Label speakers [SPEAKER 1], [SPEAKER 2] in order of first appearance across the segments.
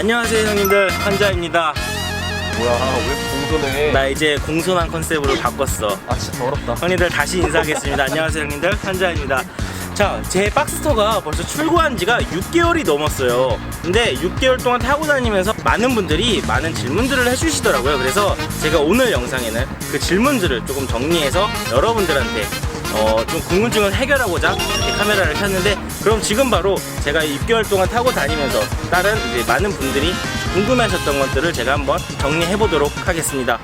[SPEAKER 1] 안녕하세요 형님들. 환자입니다.
[SPEAKER 2] 뭐야 왜 공손해?
[SPEAKER 1] 나 이제 공손한 컨셉으로 바꿨어.
[SPEAKER 2] 아 진짜 더럽다.
[SPEAKER 1] 형님들 다시 인사하겠습니다. 안녕하세요 형님들. 환자입니다. 자, 제 박스터가 벌써 출고한 지가 6개월이 넘었어요. 근데 6개월 동안 타고 다니면서 많은 분들이 많은 질문들을 해주시더라고요. 그래서 제가 오늘 영상에는 그 질문들을 조금 정리해서 여러분들한테 어, 좀 궁금증을 해결하고자 이렇게 카메라를 켰는데 그럼 지금 바로 제가 6개월 동안 타고 다니면서 다른 이제 많은 분들이 궁금해하셨던 것들을 제가 한번 정리해 보도록 하겠습니다.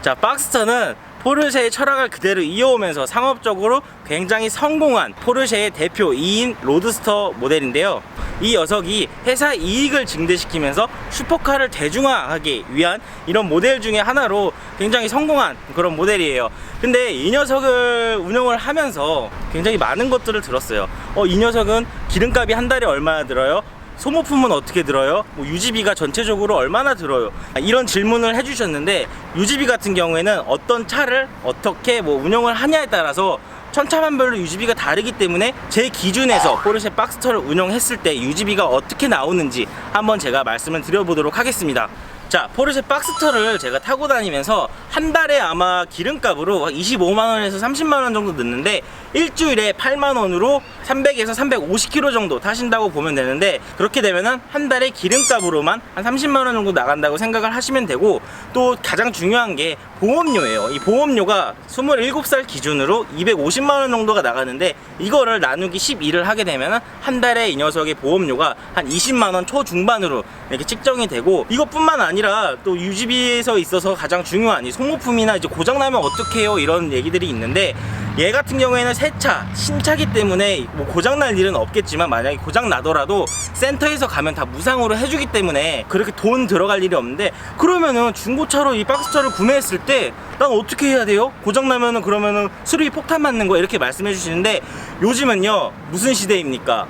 [SPEAKER 1] 자, 박스터는 포르쉐의 철학을 그대로 이어오면서 상업적으로 굉장히 성공한 포르쉐의 대표 2인 로드스터 모델인데요. 이 녀석이 회사 이익을 증대시키면서 슈퍼카를 대중화하기 위한 이런 모델 중에 하나로 굉장히 성공한 그런 모델이에요. 근데 이 녀석을 운영을 하면서 굉장히 많은 것들을 들었어요. 어, 이 녀석은 기름값이 한 달에 얼마나 들어요? 소모품은 어떻게 들어요? 뭐 유지비가 전체적으로 얼마나 들어요? 이런 질문을 해주셨는데 유지비 같은 경우에는 어떤 차를 어떻게 뭐 운영을 하냐에 따라서 천차만별로 유지비가 다르기 때문에 제 기준에서 포르쉐 박스터를 운영했을 때 유지비가 어떻게 나오는지 한번 제가 말씀을 드려보도록 하겠습니다. 자, 포르쉐 박스터를 제가 타고 다니면서 한 달에 아마 기름값으로 25만원에서 30만원 정도 넣는데 일주일에 8만원으로 300에서 350km 정도 타신다고 보면 되는데 그렇게 되면은 한 달에 기름값으로만 한 30만원 정도 나간다고 생각을 하시면 되고 또 가장 중요한 게 보험료예요. 이 보험료가 27살 기준으로 250만원 정도가 나가는데 이거를 나누기 12를 하게 되면은 한 달에 이 녀석의 보험료가 한 20만원 초중반으로 이렇게 측정이 되고 이것뿐만 아니라 또 유지비에서 있어서 가장 중요한 이 소모품이나 이제 고장나면 어떡해요 이런 얘기들이 있는데 얘 같은 경우에는 새 차, 신차기 때문에 뭐 고장날 일은 없겠지만 만약에 고장 나더라도 센터에서 가면 다 무상으로 해주기 때문에 그렇게 돈 들어갈 일이 없는데 그러면은 중고차로 이 박스차를 구매했을 때 난 어떻게 해야 돼요? 고장 나면은 그러면은 수리비 폭탄 맞는 거 이렇게 말씀해 주시는데 요즘은요 무슨 시대입니까?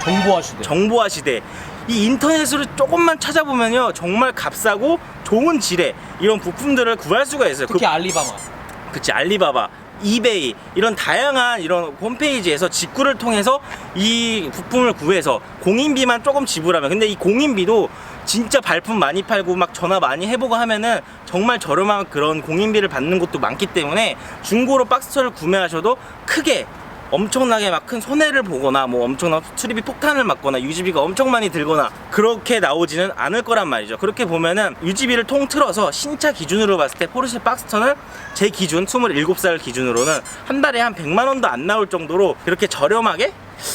[SPEAKER 2] 정보화 시대
[SPEAKER 1] 정보화 시대. 이 인터넷으로 조금만 찾아보면요 정말 값싸고 좋은 질의 이런 부품들을 구할 수가 있어요. 그
[SPEAKER 2] 특히 알리바마
[SPEAKER 1] 그치 알리바바 이베이 이런 다양한 이런 홈페이지에서 직구를 통해서 이 부품을 구해서 공인비만 조금 지불하면 근데 이 공인비도 진짜 발품 많이 팔고 막 전화 많이 해보고 하면은 정말 저렴한 그런 공인비를 받는 곳도 많기 때문에 중고로 박스터를 구매하셔도 크게 엄청나게 막 큰 손해를 보거나 뭐 엄청난 수리비 폭탄을 맞거나 유지비가 엄청 많이 들거나 그렇게 나오지는 않을 거란 말이죠. 그렇게 보면은 유지비를 통틀어서 신차 기준으로 봤을 때 포르쉐 박스터는 제 기준 27살 기준으로는 한 달에 한 100만 원도 안 나올 정도로 그렇게 저렴하게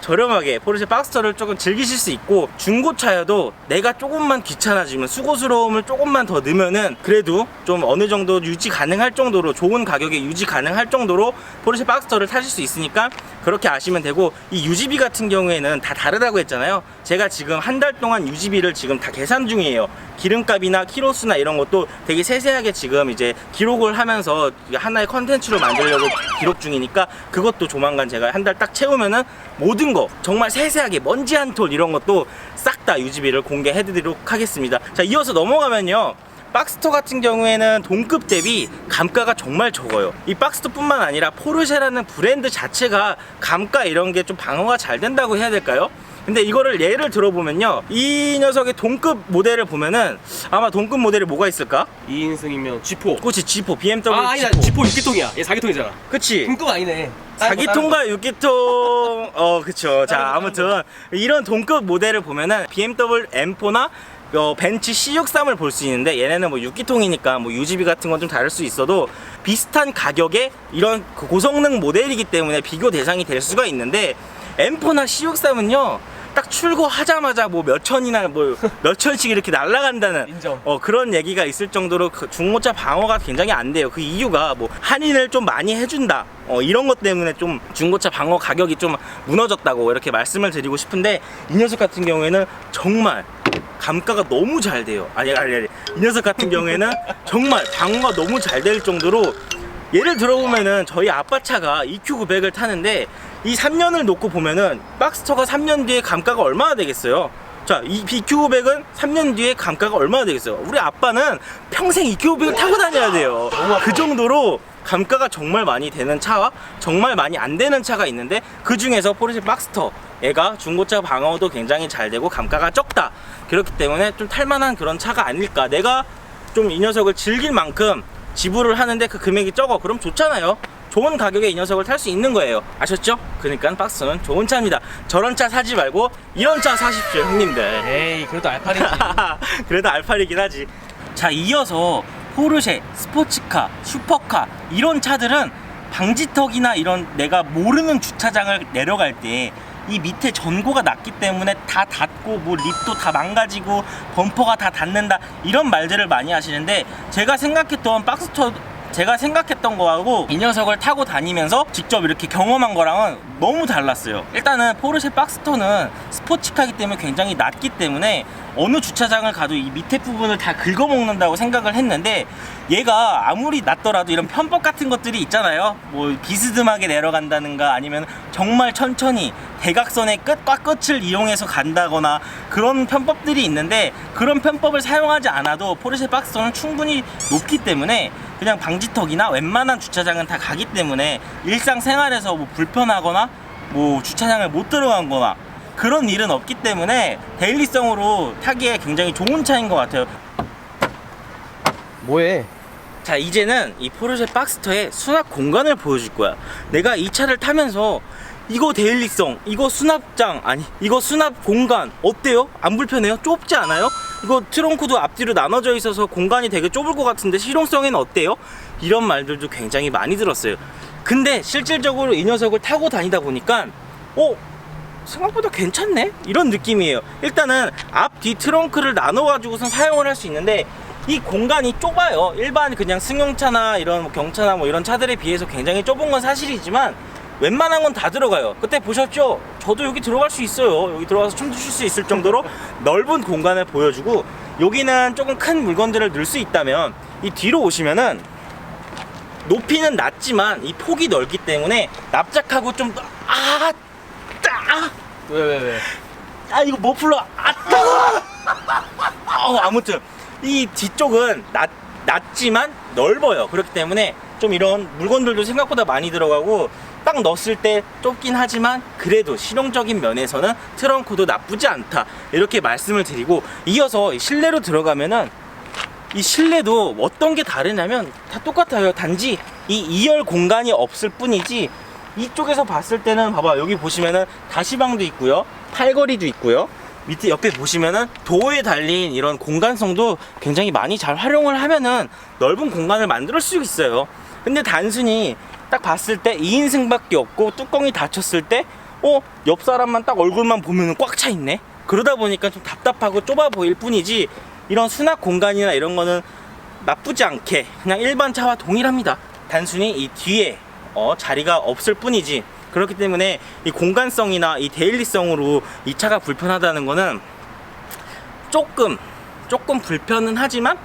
[SPEAKER 1] 저렴하게 포르쉐 박스터를 조금 즐기실 수 있고 중고차여도 내가 조금만 귀찮아지면 수고스러움을 조금만 더 넣으면은 그래도 좀 어느 정도 유지 가능할 정도로 좋은 가격에 유지 가능할 정도로 포르쉐 박스터를 타실 수 있으니까 그렇게 아시면 되고 이 유지비 같은 경우에는 다 다르다고 했잖아요. 제가 지금 한 달 동안 유지비를 지금 다 계산 중이에요. 기름값이나 키로수나 이런 것도 되게 세세하게 지금 이제 기록을 하면서 하나의 컨텐츠로 만들려고 기록 중이니까 그것도 조만간 제가 한 달 딱 채우면은 모든 거 정말 세세하게 먼지 한 톨 이런 것도 싹 다 유지비를 공개해 드리도록 하겠습니다 자 이어서 넘어가면요 박스터 같은 경우에는 동급 대비 감가가 정말 적어요. 이 박스터뿐만 아니라 포르쉐라는 브랜드 자체가 감가 이런 게 좀 방어가 잘 된다고 해야 될까요? 근데 이거를 예를 들어보면요. 이 녀석의 동급 모델을 보면은 아마 동급 모델이 뭐가 있을까?
[SPEAKER 2] 2인승이면 G4
[SPEAKER 1] 그치 G4, BMW
[SPEAKER 2] 아 아니다
[SPEAKER 1] G4.
[SPEAKER 2] G4 6기통이야 얘 4기통이잖아
[SPEAKER 1] 그치?
[SPEAKER 2] 중급 아니네
[SPEAKER 1] 4기통과 6기통 어 그쵸. 자 아무튼 이런 동급 모델을 보면은 BMW M4나 어, 벤츠 C63을 볼 수 있는데 얘네는 뭐 6기통이니까 뭐 유지비 같은 건 좀 다를 수 있어도 비슷한 가격에 이런 그 고성능 모델이기 때문에 비교 대상이 될 수가 있는데 M4나 C63은요 딱 출고하자마자 뭐 몇 천이나 뭐 몇 천씩 이렇게 날아간다는
[SPEAKER 2] 인정.
[SPEAKER 1] 어, 그런 얘기가 있을 정도로 그 중고차 방어가 굉장히 안 돼요. 그 이유가 뭐 한인을 좀 많이 해준다. 어, 이런 것 때문에 좀 중고차 방어 가격이 좀 무너졌다고 이렇게 말씀을 드리고 싶은데 이 녀석 같은 경우에는 정말 감가가 너무 잘 돼요. 아니, 아니, 아니. 이 녀석 같은 경우에는 정말 방어가 너무 잘 될 정도로 예를 들어보면은 저희 아빠 차가 EQ900을 타는데 이 3년을 놓고 보면은 박스터가 3년 뒤에 감가가 얼마나 되겠어요? 자, 이 BQ500은 3년 뒤에 감가가 얼마나 되겠어요? 우리 아빠는 평생 EQ500을 타고 다녀야 돼요. 그 정도로 감가가 정말 많이 되는 차와 정말 많이 안 되는 차가 있는데 그 중에서 포르쉐 박스터 얘가 중고차 방어도 굉장히 잘 되고 감가가 적다. 그렇기 때문에 좀 탈만한 그런 차가 아닐까. 내가 좀 이 녀석을 즐길 만큼 지불을 하는데 그 금액이 적어. 그럼 좋잖아요. 좋은 가격에 이 녀석을 탈 수 있는 거예요. 아셨죠? 그러니까 박스는 좋은 차입니다. 저런 차 사지 말고 이런 차 사십시오, 형님들.
[SPEAKER 2] 에이 그래도 알파리지.
[SPEAKER 1] 그래도 알파리긴 하지. 자, 이어서 포르쉐, 스포츠카, 슈퍼카 이런 차들은 방지턱이나 이런 내가 모르는 주차장을 내려갈 때 이 밑에 전고가 낮기 때문에 다 닫고 뭐 립도 다 망가지고 범퍼가 다 닫는다 이런 말들을 많이 하시는데 제가 생각했던 박스터 제가 생각했던 거하고 이 녀석을 타고 다니면서 직접 이렇게 경험한 거랑은 너무 달랐어요. 일단은 포르쉐 박스터는 스포츠카기 때문에 굉장히 낮기 때문에 어느 주차장을 가도 이 밑에 부분을 다 긁어먹는다고 생각을 했는데 얘가 아무리 낮더라도 이런 편법 같은 것들이 있잖아요. 뭐 비스듬하게 내려간다는가 아니면 정말 천천히 대각선의 끝과 끝을 이용해서 간다거나 그런 편법들이 있는데 그런 편법을 사용하지 않아도 포르쉐 박스터는 충분히 높기 때문에 그냥 방지턱이나 웬만한 주차장은 다 가기 때문에 일상생활에서 뭐 불편하거나 뭐 주차장을 못 들어간 거나 그런 일은 없기 때문에 데일리성으로 타기에 굉장히 좋은 차인 것 같아요.
[SPEAKER 2] 뭐해?
[SPEAKER 1] 자 이제는 이 포르쉐 박스터의 수납 공간을 보여줄 거야 내가 이 차를 타면서 이거 데일리성 이거 수납장 아니 이거 수납 공간 어때요? 안 불편해요? 좁지 않아요? 이거 트렁크도 앞뒤로 나눠져 있어서 공간이 되게 좁을 것 같은데 실용성에는 어때요? 이런 말들도 굉장히 많이 들었어요 근데 실질적으로 이 녀석을 타고 다니다 보니까 어? 생각보다 괜찮네? 이런 느낌이에요. 일단은 앞, 뒤 트렁크를 나눠가지고선 사용을 할 수 있는데 이 공간이 좁아요. 일반 그냥 승용차나 이런 뭐 경차나 뭐 이런 차들에 비해서 굉장히 좁은 건 사실이지만 웬만한 건 다 들어가요. 그때 보셨죠? 저도 여기 들어갈 수 있어요. 여기 들어가서 춤도 출 수 있을 정도로 넓은 공간을 보여주고 여기는 조금 큰 물건들을 넣을 수 있다면 이 뒤로 오시면은 높이는 낮지만 이 폭이 넓기 때문에 납작하고 좀 아, 아,
[SPEAKER 2] 왜왜 왜?
[SPEAKER 1] 아 이거 머플러 아 뜨거 어, 아무튼 이 뒤쪽은 낮, 낮지만 넓어요 그렇기 때문에 좀 이런 물건들도 생각보다 많이 들어가고 딱 넣었을 때 좁긴 하지만 그래도 실용적인 면에서는 트렁크도 나쁘지 않다 이렇게 말씀을 드리고 이어서 이 실내로 들어가면은 이 실내도 어떤 게 다르냐면 다 똑같아요. 단지 이 2열 공간이 없을 뿐이지 이쪽에서 봤을 때는 봐봐 여기 보시면은 다시방도 있고요. 팔걸이도 있고요. 밑에 옆에 보시면은 도어에 달린 이런 공간성도 굉장히 많이 잘 활용을 하면은 넓은 공간을 만들 수 있어요. 근데 단순히 딱 봤을 때 2인승밖에 없고 뚜껑이 닫혔을 때 어? 옆 사람만 딱 얼굴만 보면은 꽉차 있네. 그러다 보니까 좀 답답하고 좁아 보일 뿐이지 이런 수납 공간이나 이런 거는 나쁘지 않게 그냥 일반 차와 동일합니다. 단순히 이 뒤에 어, 자리가 없을 뿐이지 그렇기 때문에 이 공간성이나 이 데일리성으로 이 차가 불편하다는 거는 조금 조금 불편은 하지만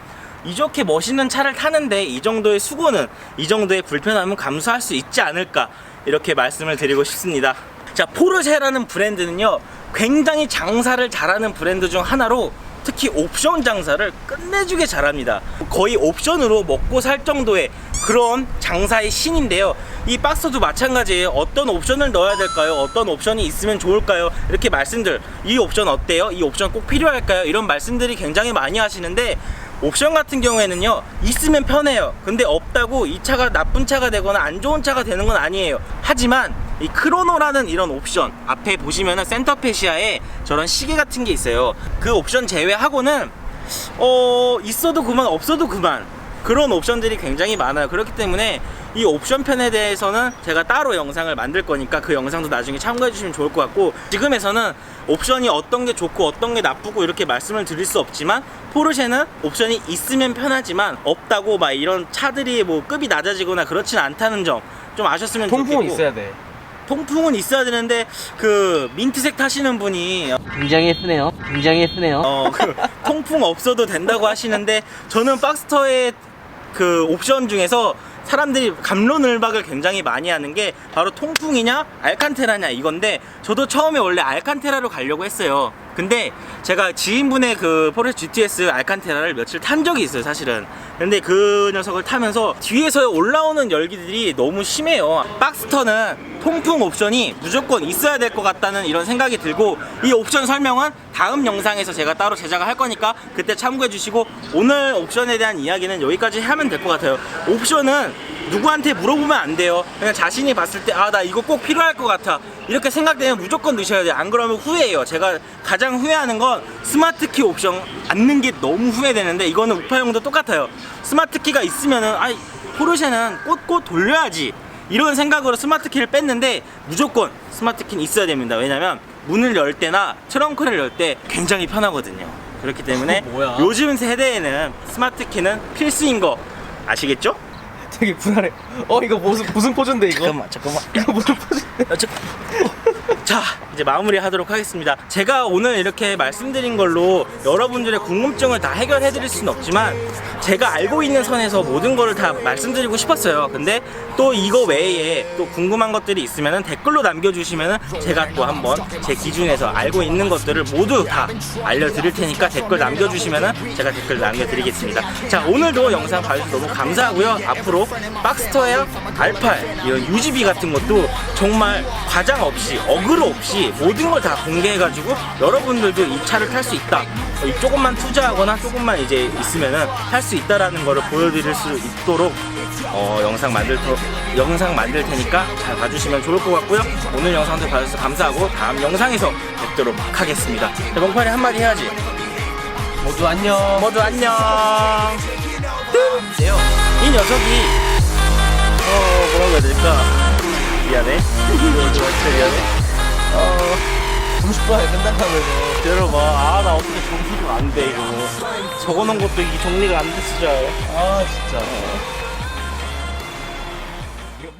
[SPEAKER 1] 이렇게 멋있는 차를 타는데 이 정도의 수고는 이 정도의 불편함은 감수할 수 있지 않을까 이렇게 말씀을 드리고 싶습니다. 자 포르쉐라는 브랜드는요 굉장히 장사를 잘하는 브랜드 중 하나로 특히 옵션 장사를 끝내주게 잘합니다. 거의 옵션으로 먹고 살 정도의 그런 장사의 신인데요. 이 박스도 마찬가지예요. 어떤 옵션을 넣어야 될까요? 어떤 옵션이 있으면 좋을까요? 이렇게 말씀들, 이 옵션 어때요? 이 옵션 꼭 필요할까요? 이런 말씀들이 굉장히 많이 하시는데 옵션 같은 경우에는요 있으면 편해요. 근데 없다고 이 차가 나쁜 차가 되거나 안 좋은 차가 되는 건 아니에요. 하지만 이 크로노라는 이런 옵션 앞에 보시면은 센터페시아에 저런 시계 같은 게 있어요. 그 옵션 제외하고는 어 있어도 그만 없어도 그만. 그런 옵션들이 굉장히 많아요. 그렇기 때문에 이 옵션 편에 대해서는 제가 따로 영상을 만들 거니까 그 영상도 나중에 참고해 주시면 좋을 것 같고 지금에서는 옵션이 어떤 게 좋고 어떤 게 나쁘고 이렇게 말씀을 드릴 수 없지만 포르쉐는 옵션이 있으면 편하지만 없다고 막 이런 차들이 뭐 급이 낮아지거나 그렇진 않다는 점 좀 아셨으면
[SPEAKER 2] 통풍은
[SPEAKER 1] 좋겠고
[SPEAKER 2] 있어야 돼.
[SPEAKER 1] 통풍은 있어야 되는데 그 민트색 타시는 분이
[SPEAKER 3] 굉장히 예쁘네요. 굉장히 예쁘네요.
[SPEAKER 1] 어, 그 통풍 없어도 된다고 하시는데 저는 박스터의 그 옵션 중에서 사람들이 감론을박을 굉장히 많이 하는 게 바로 통풍이냐 알칸테라냐 이건데 저도 처음에 원래 알칸테라로 가려고 했어요. 근데 제가 지인분의 그 포르쉐 GTS 알칸테라를 며칠 탄 적이 있어요, 사실은. 근데 그 녀석을 타면서 뒤에서 올라오는 열기들이 너무 심해요. 박스터는 통풍 옵션이 무조건 있어야 될 것 같다는 이런 생각이 들고 이 옵션 설명은 다음 영상에서 제가 따로 제작을 할 거니까 그때 참고해 주시고 오늘 옵션에 대한 이야기는 여기까지 하면 될 것 같아요. 옵션은 누구한테 물어보면 안 돼요. 그냥 자신이 봤을 때 아 나 이거 꼭 필요할 것 같아 이렇게 생각되면 무조건 넣으셔야 돼요. 안 그러면 후회해요. 제가 가장 후회하는 건 스마트 키 옵션 안 넣는 게 너무 후회되는데 이거는 우파용도 똑같아요. 스마트 키가 있으면은 아 포르쉐는 꽂고 돌려야지 이런 생각으로 스마트 키를 뺐는데 무조건 스마트 키는 있어야 됩니다. 왜냐면 문을 열 때나 트렁크를 열 때 굉장히 편하거든요. 그렇기 때문에? 요즘 세대에는 스마트 키는 필수인 거 아시겠죠?
[SPEAKER 2] 되게 분하네. 어 이거 무슨 무슨 포즈인데 이거?
[SPEAKER 1] 잠깐만 잠깐만
[SPEAKER 2] 이거 무슨 포즈인데?
[SPEAKER 1] 아, 저- 자 이제 마무리 하도록 하겠습니다. 제가 오늘 이렇게 말씀드린 걸로 여러분들의 궁금증을 다 해결해 드릴 수는 없지만 제가 알고 있는 선에서 모든 거를 다 말씀드리고 싶었어요. 근데 또 이거 외에 또 궁금한 것들이 있으면 댓글로 남겨주시면 제가 또 한번 제 기준에서 알고 있는 것들을 모두 다 알려드릴 테니까 댓글 남겨주시면 제가 댓글 남겨드리겠습니다. 자 오늘도 영상 봐주셔서 너무 감사하고요. 앞으로 박스터의 알팔 이런 유지비 같은 것도 정말 과장 없이 어그 로 없이 모든 걸 다 공개해가지고 여러분들도 이 차를 탈 수 있다. 어, 이 조금만 투자하거나 조금만 이제 있으면은 탈 수 있다라는 거를 보여드릴 수 있도록 어, 영상 만들 터, 영상 만들 테니까 잘 봐주시면 좋을 것 같고요. 오늘 영상도 봐주셔서 감사하고 다음 영상에서 뵙도록 하겠습니다. 자, 멍파리 한마디 해야지.
[SPEAKER 2] 모두 안녕.
[SPEAKER 1] 모두 안녕. 이 녀석이 어 뭐라고 해야 될까? 미안해. 미안해 어.
[SPEAKER 2] 30분에 끝난다면서.
[SPEAKER 1] 들어봐. 아 나 어떻게 정리가 안돼 이거. 적어놓은 것도 이게 정리가 안 됐어 잘
[SPEAKER 2] 아 진짜.